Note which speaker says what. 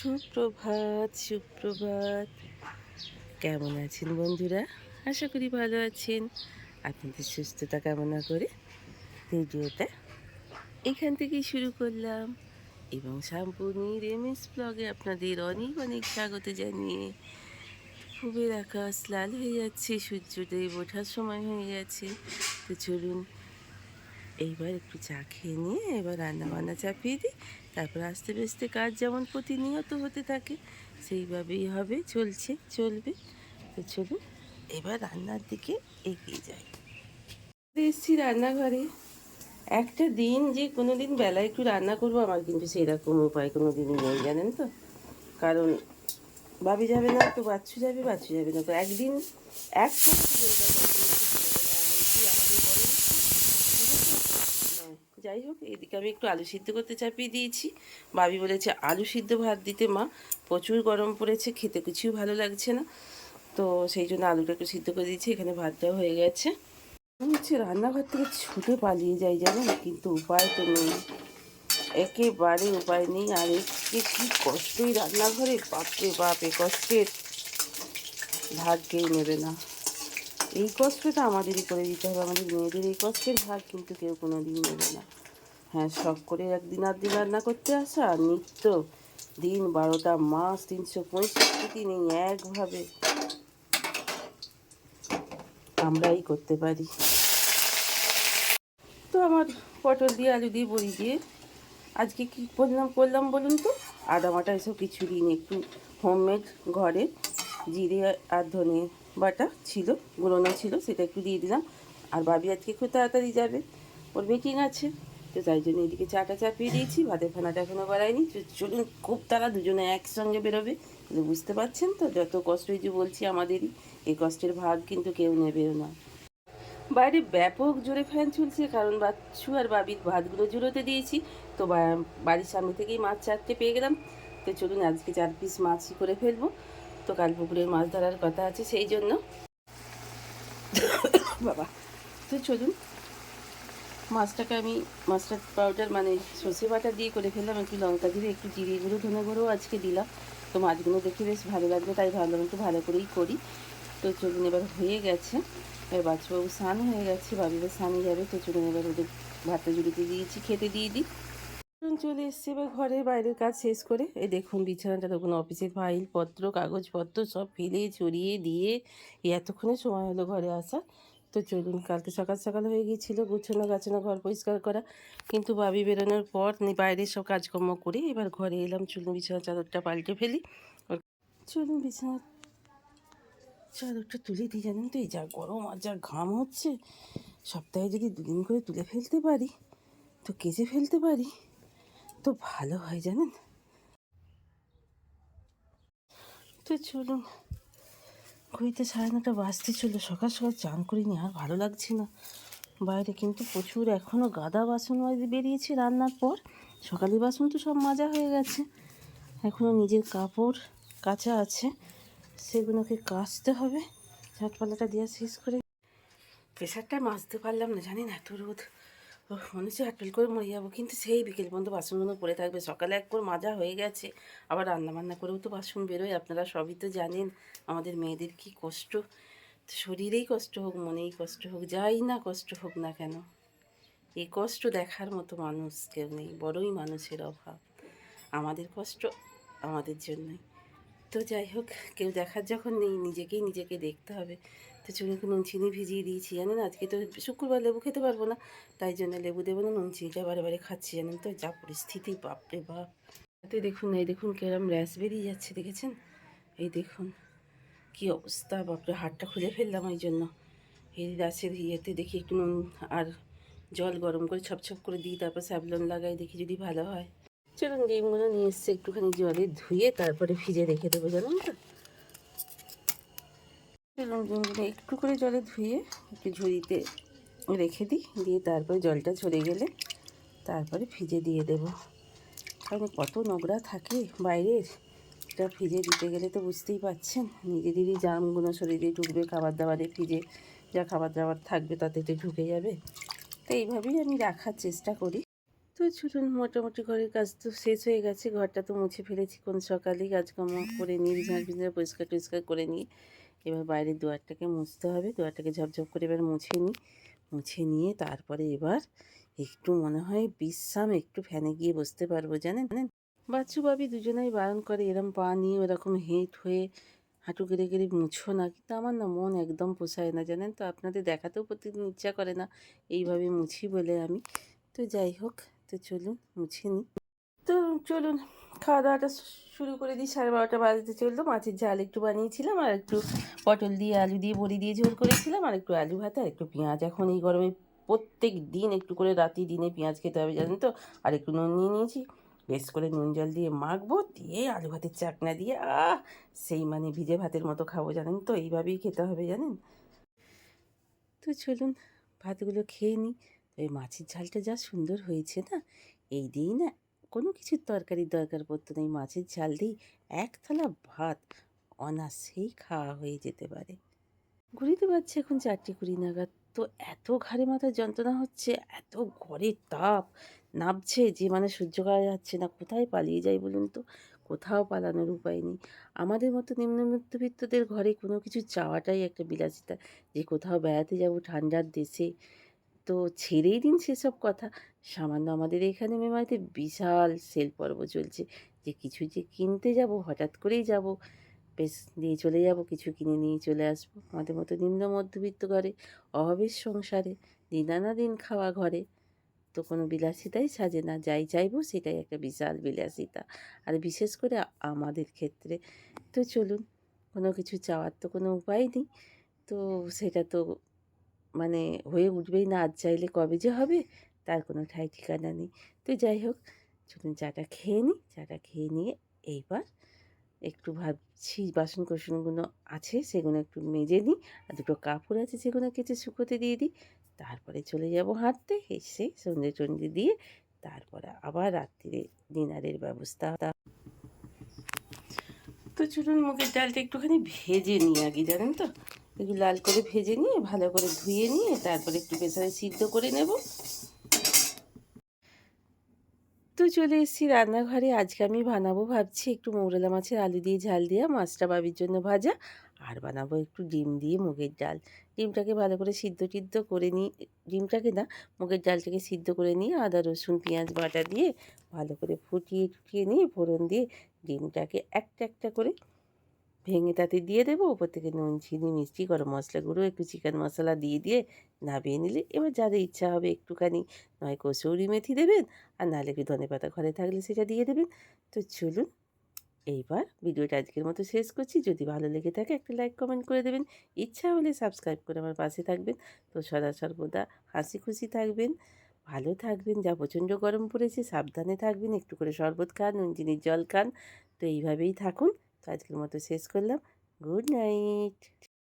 Speaker 1: সুপ্রভাত সুপ্রভাত। কেমন আছেন বন্ধুরা? আশা করি ভালো আছেন। আপনাদের সুস্থতা কামনা করে ভিডিওটা এখান থেকেই শুরু করলাম এবং সম্পূর্ণের এমএস ব্লগে আপনাদের অনেক অনেক স্বাগত জানিয়ে খুবের আকাশ লাল হয়ে যাচ্ছে সূর্যদেব ওঠার সময় হয়ে গেছে। তো চলুন এইবার একটু চা খেয়ে নিয়ে এবার রান্না বান্না চাপিয়ে দিই। তারপর আস্তে আস্তে কাজ যেমন প্রতিনিয়ত হতে থাকে, সেইভাবেই হবে, চলছে, চলবে। তো চলুন, এবার রান্নার দিকে এগিয়ে যাই। এসছি রান্নাঘরে। একটা দিন যে কোনো দিন বেলায় একটু রান্না করব, আমার কিন্তু সেরকম উপায় কোনো দিনই নেই, জানেন তো? কারণ ভাবি যাবে না, তো বাচ্চু যাবে বাচ্চু যাবে না। তো একদিন দুজনকার কখনো ছুটি হবে না, এমনকি আমাদের বড় হ্যাঁ, যাই হোক, এদিকে আমি একটু আলু সিদ্ধ করতে চাপিয়ে দিয়েছি। ভাবি বলেছে, আলু সিদ্ধ ভাত দিতে মা, প্রচুর গরম পড়েছে, খেতে কিছুই ভালো লাগছে না। তো সেই জন্য আলুটা একটু সিদ্ধ করে দিয়েছি, এখানে ভাতটাও হয়ে গেছে। হচ্ছে রান্নাঘর থেকে ছুটে পালিয়ে যাই জানেন, কিন্তু উপায় তো নেই। একেবারে উপায় নেই, আর একে কি কষ্টই রান্নাঘরে, বাপরে বাপ কষ্টের ভাগ কেউ নেবে না। এই কষ্টটা আমাদেরই করে দিতে হবে। আমাদের মেয়েদের এই কষ্টের ভাগ কিন্তু কেউ কোনো দিন নেবে না। হ্যাঁ শখ করে একদিন আর দিন রান্না করতে আসা নিত্য দিন বারোটা মাস তিনশো পঁয়ষট্টি দিন এই একভাবে আমরাই করতে পারি। তো আমার পটল দিয়ে আলু দিয়ে বড়ি দিয়ে আজকে কি করলাম করলাম বলুন তো? আদা, বাটা এসব কিছু দিন একটু হোমমেড ঘরে জিরে আর ধনে বাটা ছিল গুঁড়োনো ছিল, সেটা একটু দিয়ে দিলাম। আর ভাবি আজকে খুব তাড়াতাড়ি যাবে, ওর মিটিং আছে। তো তাই জন্য এদিকে চাটা চাপিয়ে দিয়েছি, ভাতের খানাটা এখনও বাড়ায়নি তো চলুন, খুব তারা দুজনে একসঙ্গে বেরোবে বুঝতে পারছেন তো, যত কষ্ট যে বলছি আমাদেরই, এই কষ্টের ভাগ কিন্তু কেউ নেবেও না। বাইরে ব্যাপক জোরে ফ্যান চলছে, কারণ বাচ্চু আর বাবির ভাতগুলো জুড়োতে দিয়েছি। তো বাড়ির সামনে থেকেই মাছ চারটে পেয়ে গেলাম। তো চলুন, আজকে চার পিস মাছই করে ফেলব। তো কাল পুকুরের মাছ ধরার কথা আছে, সেই জন্য। বাবা, তো চলুন। মাছটাকে আমি মাস্টার্ড পাউডার মানে সর্ষে বাটা দিয়ে করে ফেললাম, একটু লঙ্কা দিয়ে, একটু জিরে গুঁড়ো, ধনে গুঁড়ো আজকে দিলাম। তো মাছগুলো দেখে বেশ ভালো লাগবে তাই ভাবলাম একটু ভালো করেই করি। তো চলুন, এবার হয়ে গেছে। এবার বাচ্চাবাবু স্নান হয়ে গেছে বাবিরা স্নানে যাবে, তো চলুন এবার ওদের ভাতটা জুড়িতে দিয়েছি, খেতে দিয়ে দিই। চলে এসছে এবার ঘরের বাইরের কাজ শেষ করে। এই দেখুন, বিছানাটা দেখুন অফিসের ফাইল পত্র, কাগজপত্র সব ফেলে চড়িয়ে দিয়ে এতক্ষণে সময় হলো ঘরে আসা তো চলুন, কালকে সকাল সকাল হয়ে গিয়েছিল, গুছানো গাছানো ঘর পরিষ্কার করা। কিন্তু বাবি বেরোনোর পর বাইরের সব কাজকর্ম করে এবার ঘরে এলাম। চলুন বিছানা চাদরটা পাল্টে ফেলি। চলুন বিছানা চাদরটা তুলে দিই, জানেন তো? এই যা গরম আর যা ঘাম হচ্ছে, সপ্তাহে যদি দুদিন করে তুলে ফেলতে পারি, তো কেচে ফেলতে পারি। তো ভালো হয় জানেন? তো চলুন, ঘড়িতে সাড়ে নটা বাজতে চলল। সকাল সকাল চান করিনি, আর ভালো লাগছে না। বাইরে কিন্তু প্রচুর এখনও গাদা বাসন বেরিয়েছে রান্নার পর। সকালে বাসন তো সব মাজা হয়ে গেছে। এখনও নিজের কাপড় কাচা আছে, সেগুলোকে কাচতে হবে। ঝাটপালাটা দেওয়া শেষ করে প্রেশারটা মাজতে পারলাম না জানি না এত রোদ। মনে হচ্ছে হাটপিল করে মরে যাব কিন্তু সেই বিকেল পর্যন্ত বাসনগুলো পড়ে থাকবে। সকালে একবার মাজা হয়ে গেছে, আবার রান্না বান্না করেও তো বাসন বেরোয়, আপনারা সবই তো জানেন আমাদের মেয়েদের কি কষ্ট। শরীরেই কষ্ট হোক, মনেই কষ্ট হোক, যাই না কষ্ট হোক না কেন এই কষ্ট দেখার মতো মানুষ কেউ নেই, বড়ই মানুষের অভাব। আমাদের কষ্ট আমাদের জন্যই। তো যাই হোক, কেউ দেখার যখন নেই, নিজেকেই নিজেকে দেখতে হবে। তো একটু নুন চিনি ভিজিয়ে দিয়েছি, জানেন? আজকে তো শুক্রবার লেবু খেতে পারব না, তাই জন্য লেবু দেবো না, নুন চিনিটা বারে বারে খাচ্ছি, জানেন তো? যা পরিস্থিতি বাপরে বাপ। তাতে দেখুন, এই দেখুন কেরম র্যাশ বেরিয়ে যাচ্ছে, দেখেছেন? এই দেখুন, কি অবস্থা বাপরে হাতটা খুলে ফেললাম ওই জন্য। এই গাছের ইয়েতে দেখি একটু নুন আর জল গরম করে ছপছপ করে দিই, তারপর স্যাবলন লাগাই, দেখি যদি ভালো হয়। চলুন, ডিমগুলো নিয়ে এসছে, একটুখানি জলে ধুয়ে তারপরে ভিজে রেখে দেবো, জানেন তো? চলুন ডিমগুলো একটু করে জলে ধুয়ে একটু ঝুড়িতে রেখে দিই। দিয়ে তারপরে জলটা ঝরে গেলে তারপরে ভিজে দিয়ে দেবো। কারণ কত নোংরা থাকে বাইরের। এটা ভিজে দিতে গেলে তো বুঝতেই পাচ্ছেন। নিজেদেরই জামগুলো শরীরে ঢুকবে খাবার দাবারে ভিজে যা খাবার দাবার থাকবে তাতে তো ঢুকে যাবে। তো এইভাবেই আমি রাখার চেষ্টা করি। তো চলুন, মোটামুটি ঘরের কাজ তো শেষ হয়ে গেছে। ঘরটা তো মুছে ফেলেছি। কোন সকালেই কাজকর্ম করে নিয়ে ঝাঁট ভিজে পরিষ্কার টরিষ্কার করে নিয়ে এবার বাইরের দুয়ারটাকে মুছতে হবে। দুয়ারটাকে ঝপঝপ করে এবার মুছে নিই। মুছে নিয়ে তারপরে এবার একটু মনে হয় বিশ্রাম, একটু ফ্যানে গিয়ে বসতে পারব, জানেন? বাচ্চু বাবি দুজনেই বারণ করে, এরম পা নিয়ে ওরকম হেঁট হয়ে হাঁটু গেড়ে গেড়ে মুছো না। কিন্তু আমার না মন একদম পোষায় না, জানেন তো? আপনাদের দেখাতেও প্রতিদিন ইচ্ছা করে না। এইভাবে মুছি বলে আমি। তো যাই হোক, তো চলুন মুছে নিই। চলুন, খাওয়া দাওয়াটা শুরু করে দিই। সাড়ে বারোটা বাজতে চলল। মাছের ঝাল একটু বানিয়েছিলাম, আর একটু পটল দিয়ে আলু দিয়ে বড়ি দিয়ে ঝোল করেছিলাম, আর একটু আলু ভাতে, আর একটু পেঁয়াজ। এখন এই গরমে প্রত্যেক দিন একটু করে রাতি দিনে পেঁয়াজ খেতে হবে, জানেন তো? আর একটু নুন নিয়ে নিয়েছি। বেশ করে নুন জল দিয়ে মাখবো, দিয়ে আলু ভাতের চাকনা দিয়ে, আহ, সেই মানে ভিজে ভাতের মতো খাব, জানেন তো? এইভাবেই খেতে হবে, জানেন? তো চলুন, ভাতগুলো খেয়ে নিই। ওই মাছের ঝালটা যা সুন্দর হয়েছে না, এই দিয়েই না কোনো কিছুর তরকারির দরকার পড়তো না। এই মাছের ঝাল দিয়েই এক থালা ভাত অনাসেই খাওয়া হয়ে যেতে পারে। ঘুরিতে পারছে এখন চারটে কুড়ি নাগাদ। তো এত ঘাড়ে মাথার যন্ত্রণা হচ্ছে, এত ঘরে তাপ নামছে যে মানে সহ্য করা যাচ্ছে না। কোথায় পালিয়ে যাই বলুন তো? কোথাও পালানোর উপায় নেই। আমাদের মতো নিম্ন মধ্যবিত্তদের ঘরে কোনো কিছু চাওয়াটাই একটা বিলাসিতা। যে কোথাও বেড়াতে যাব ঠান্ডার দেশে তো ছেড়েই দিন সেসব কথা। সামান্য আমাদের এখানে মেমারিতে বিশাল সেল পর্ব চলছে। যে কিছু যে কিনতে যাব, হঠাৎ করেই যাব, বেশ দিয়ে চলে যাব, কিছু কিনে নিয়ে চলে আসব। আমাদের মতো নিম্ন মধ্যবিত্ত ঘরে, অভাবের সংসারে দিন খাওয়া ঘরে, তো কোনো বিলাসিতাই সাজে না। যাই চাইব সেটাই একটা বিশাল বিলাসিতা। আর বিশেষ করে আমাদের ক্ষেত্রে, তো চলুন, কোনো কিছু চাওয়ার তো কোনো উপায় নেই। তো সেটা তো মানে হয়ে উঠবেই না। আজ চাইলে কবে যে হবে? তার কোনো ঠাই ঠিকানা নেই। তো যাই হোক, চলুন চাটা খেয়ে নিই চাটা খেয়ে নিয়ে এইবার একটু ভাবছি বাসন কোসনগুলো আছে সেগুলো একটু মেজে নিই আর দুটো কাপড় আছে সেগুলো কেচে শুকোতে দিয়ে দিই। তারপরে চলে যাব হাঁটতে। এসে সন্ধে টন্ধে দিয়ে তারপরে আবার রাত্রিরে ডিনারের ব্যবস্থা। তো চলুন মুগের ডালটা একটুখানি ভেজে নিই আগে, জানেন তো? একটু লাল করে ভেজে নিয়ে, ভালো করে ধুয়ে নিয়ে, তারপরে একটু প্রেসারে সিদ্ধ করে নেব। চলে এসেছি রান্নাঘরে। আজকে আমি বানাবো ভাবছি একটু মৌরলা মাছের আলু দিয়ে ঝাল দিয়ে, মাছটা বাবির জন্য ভাজা, আর বানাবো একটু ডিম দিয়ে মুগের ডাল। ডিমটাকে ভালো করে সিদ্ধ টিদ্ধ করে নিই। ডিমটাকে না, মুগের ডালটাকে সিদ্ধ করে নিয়ে আদা, রসুন, পেঁয়াজ, বাটা দিয়ে ভালো করে ফুটিয়ে টুটিয়ে নিয়ে ফোড়ন দিয়ে ডিমটাকে একটা একটা করে ভেঙে তাতে দিয়ে দেবো। ওপর থেকে নুন, চিনি, মিষ্টি, গরম মশলা গুঁড়ো, একটু চিকেন মশলা দিয়ে দিয়ে নাবিয়ে নিলে এবার যাদের ইচ্ছা হবে একটুখানি। নয় কসৌরি মেথি দেবেন আর নাহলে একটু ধনে পাতা ঘরে থাকলে সেটা দিয়ে দেবেন। তো চলুন এইবার ভিডিওটা আজকের মতো শেষ করছি। যদি ভালো লেগে থাকে একটা লাইক, কমেন্ট করে দেবেন। ইচ্ছা হলে সাবস্ক্রাইব করে আমার পাশে থাকবেন। তো সদা সর্বদা হাসি খুশি থাকবেন, ভালো থাকবেন, যা প্রচণ্ড গরম পড়েছে সাবধানে থাকবেন, একটু করে শরবত খান, নুন জল খান। তো এইভাবেই থাকুন। তো আজকের মতো শেষ করলাম। Good night.